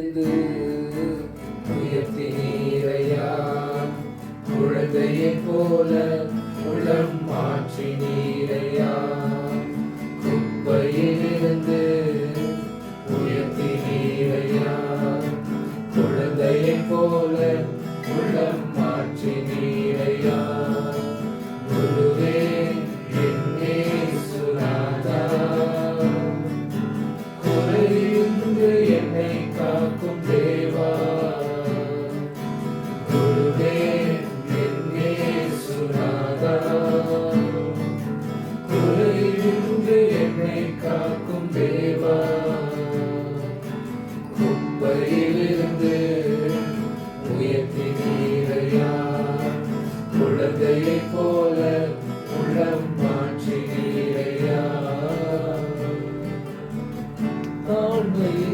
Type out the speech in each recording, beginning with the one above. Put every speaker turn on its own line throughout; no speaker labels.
இருந்து உயர்த்தி நீரையா குழந்தையைப் போல உளம் மாற்றி நீரையா குப்பையிலிருந்து உயர்த்தி நீரையா குழந்தையைப் போல உளம் மாற்றி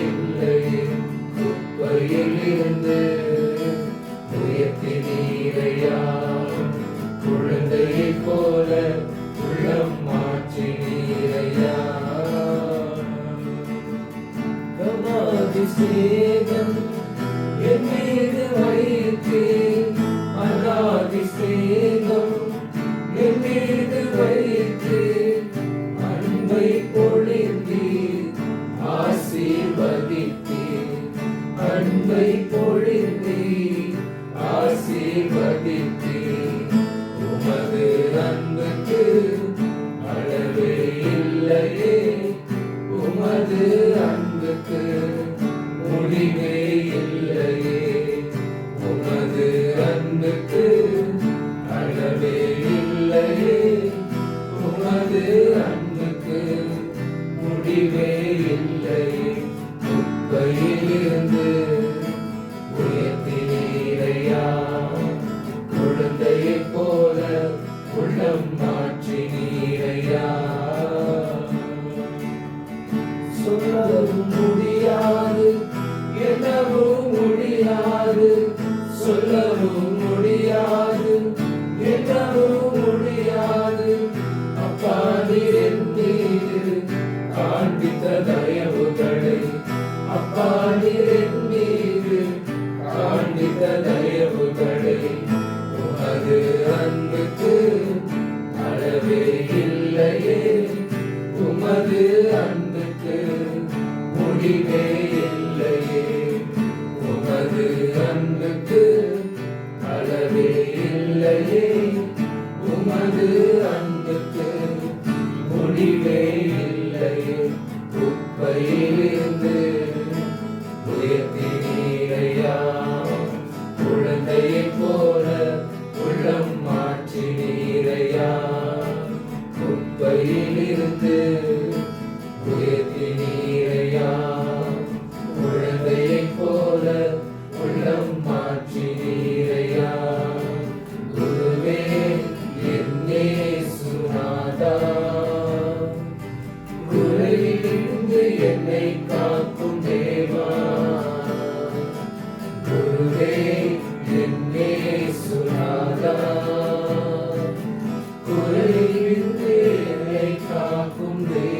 இல்லை குப்பையிலிருந்து உயர்த்தி நீரையா குழந்தையை போல உள்ளம் மாற்றி நீரையா கமாதிசேகம் என் மீது அன்பை பொழி சொல்லவும் முடியாது எனவும் முடியாது சொல்லவும் the end the someday.